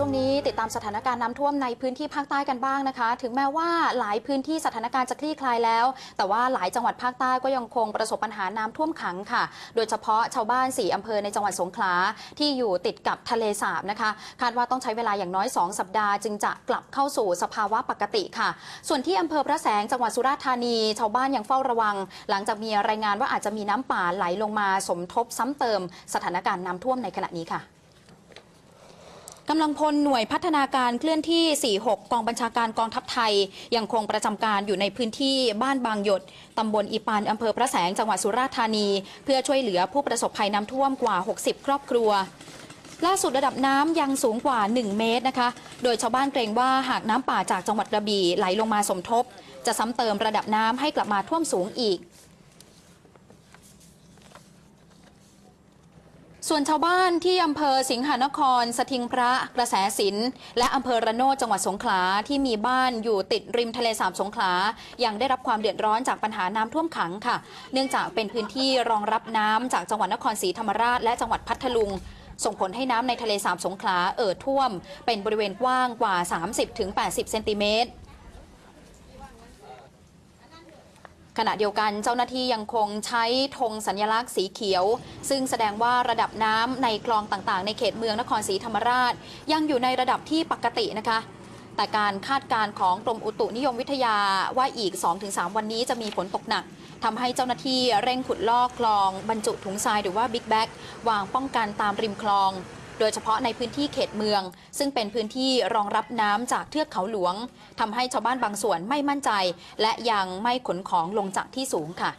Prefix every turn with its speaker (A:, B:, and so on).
A: ช่วงนี้ติดตามสถานการณ์น้ำท่วมในพื้นที่ภาคใต้กันบ้างนะคะ ถึงแม้ว่าหลายพื้นที่สถานการณ์จะคลี่คลายแล้ว แต่ว่าหลายจังหวัดภาคใต้ก็ยังคงประสบปัญหาน้ำท่วมขังค่ะ โดยเฉพาะชาวบ้านสี่อำเภอในจังหวัดสงขลาที่อยู่ติดกับทะเลสาบนะคะ คาดว่าต้องใช้เวลาอย่างน้อย 2 สัปดาห์ จึงจะกลับเข้าสู่สภาวะปกติค่ะ ส่วนที่อำเภอพระแสงจังหวัดสุราษฎร์ธานี ชาวบ้านยังเฝ้าระวัง หลังจากมีรายงานว่าอาจจะมีน้ำป่าไหลลงมาสมทบซ้ำเติม สถานการณ์น้ำท่วมในขณะนี้ค่ะ กำลังพลหน่วยพัฒนาการเคลื่อนที่ 46 กองบัญชาการกองทัพไทย ยังคงประจำการอยู่ในพื้นที่บ้านบางหยดตำบลอีปานอำเภอพระแสงจังหวัดสุราษฎร์ธานี เพื่อช่วยเหลือผู้ประสบภัยน้ำท่วมกว่า 60 ครอบครัว ล่าสุดระดับน้ำยังสูงกว่า 1 เมตรนะคะ โดยชาวบ้านเกรงว่าหากน้ำป่าจากจังหวัดกระบี่ไหลลงมาสมทบ จะซ้ำเติมระดับน้ำให้กลับมาท่วมสูงอีก ส่วนชาวบ้านที่อำเภอสิงหานคร สทิงพระกระแสสินและอำเภอระโนดจังหวัดสงขลาที่มีบ้านอยู่ติดริมทะเลสาบสงขลายังได้รับความเดือดร้อนจากปัญหาน้ำท่วมขังค่ะ เนื่องจากเป็นพื้นที่รองรับน้ำจากจังหวัดนครศรีธรรมราชและจังหวัดพัทลุงส่งผลให้น้ำในทะเลสาบสงขลาเอ่อท่วม เป็นบริเวณกว้างกว่า 30-80 เซนติเมตร ขณะเดียวกันเจ้าหน้าที่ยังคงใช้ธงสัญลักษณ์สีเขียว ซึ่งแสดงว่าระดับน้ำในคลองต่างๆ ในเขตเมืองนครศรีธรรมราช ยังอยู่ในระดับที่ปกตินะคะแต่การคาดการณ์ของกรมอุตุนิยมวิทยาว่าอีก 2-3 วันนี้จะมีฝนตกหนักทำให้เจ้าหน้าที่เร่งขุดลอกคลอง บรรจุถุงทรายหรือว่าบิ๊กแบ็กวางป้องกันตามริมคลอง โดยเฉพาะในพื้นที่เขตเมือง ซึ่งเป็นพื้นที่รองรับน้ำจากเทือกเขาหลวงทำให้ชาวบ้านบางส่วนไม่มั่นใจ และยังไม่ขนของลงจากที่สูงค่ะ